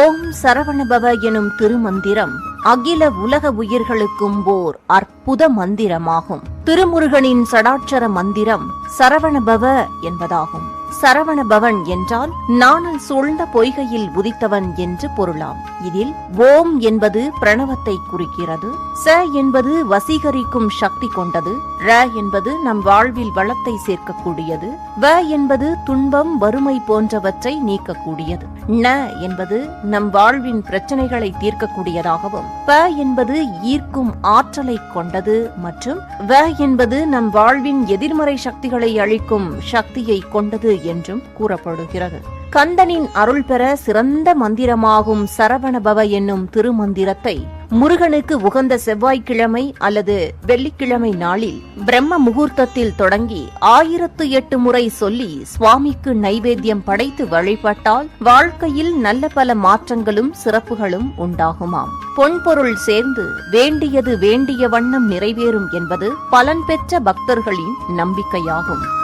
ஓம் சரவணபவ எனும் திருமந்திரம். அகில உலக உயிர்களுக்கும் ஓர் அற்புத மந்திரமாகும். திருமுருகனின் சடாட்சர மந்திரம் சரவணபவ என்பதாகும். சரவணபவன் என்றால் நாணல் சூழ்ந்த பொய்கையில் உதித்தவன் என்று பொருளாம். இதில் ஓம் என்பது பிரணவத்தை குறிக்கிறது. ச என்பது வசீகரிக்கும் சக்தி கொண்டது. ர என்பது நம் வாழ்வில் வளத்தை சேர்க்கக்கூடியது. வ என்பது துன்பம் வறுமை போன்றவற்றை நீக்கக்கூடியது. ந என்பது நம் வாழ்வின் பிரச்சனைகளை தீர்க்கக்கூடியதாகவும் ப என்பது ஈர்க்கும் ஆற்றலை கொண்டது மற்றும் வ என்பது நம் வாழ்வின் எதிர்மறை சக்திகளை அழிக்கும் சக்தியை கொண்டது என்றும் கூறப்படுகிறது. கந்தனின் அருள் பெற சிறந்த மந்திரமாகும் சரவணபவ என்னும் திருமந்திரத்தை முருகனுக்கு உகந்த செவ்வாய்க்கிழமை அல்லது வெள்ளிக்கிழமை நாளில் பிரம்ம முகூர்த்தத்தில் தொடங்கி ஆயிரத்து எட்டு முறை சொல்லி சுவாமிக்கு நைவேத்தியம் படைத்து வழிபட்டால் வாழ்க்கையில் நல்ல பல மாற்றங்களும் சிறப்புகளும் உண்டாகுமாம். பொன்பொருள் சேர்ந்து வேண்டியது வேண்டிய வண்ணம் நிறைவேறும் என்பது பலன் பெற்ற பக்தர்களின் நம்பிக்கையாகும்.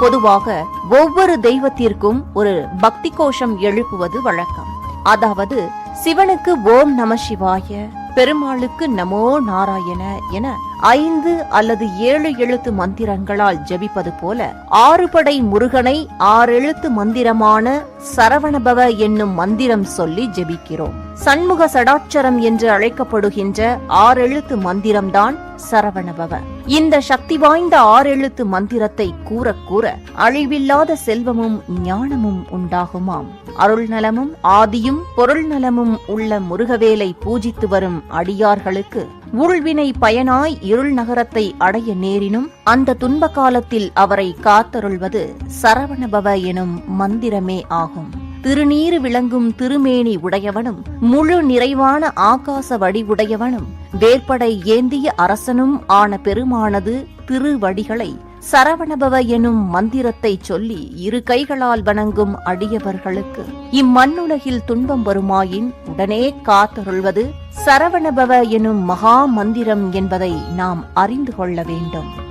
பொதுவாக ஒவ்வொரு தெய்வத்திற்கும் ஒரு பக்தி கோஷம் எழுப்புவது வழக்கம். அதாவது சிவனுக்கு ஓம் நம சிவாய பெருமாளுக்கு நமோ நாராயண என ஐந்து அல்லது ஏழு எழுத்து மந்திரங்களால் ஜெபிப்பது போல ஆறுபடை முருகனை ஆறெழுத்து மந்திரமான சரவணபவ என்னும் மந்திரம் சொல்லி ஜெபிக்கிறோம். சண்முக சடாட்சரம் என்று அழைக்கப்படுகின்ற ஆறெழுத்து மந்திரம்தான் சரவணபவ. இந்த சக்தி வாய்ந்த ஆறெழுத்து மந்திரத்தை கூற கூற அழிவில்லாத செல்வமும் ஞானமும் உண்டாகுமாம். அருள் நலமும் ஆதியும் பொருள் நலமும் உள்ள முருகவேலை பூஜித்து வரும் அடியார்களுக்கு உள்வினை பயனாய் இருள் நகரத்தை அடைய நேரினும் அந்த துன்ப காலத்தில் அவரை காத்தருள்வது சரவணபவ எனும் மந்திரமே ஆகும். திருநீறு விளங்கும் திருமேனி உடையவனும் முழு நிறைவான ஆகாச வடிவுடையவனும் வேற்படை ஏந்திய அரசனும் ஆன பெருமானது திருவடிகளை சரவணபவ எனும் மந்திரத்தை சொல்லி இரு கைகளால் வணங்கும் அடியவர்களுக்கு இம்மண்ணுலகில் துன்பம் வருமாயின் உடனே காத்தருள்வது சரவணபவ எனும் மகா மந்திரம் என்பதை நாம் அறிந்து கொள்ள வேண்டும்.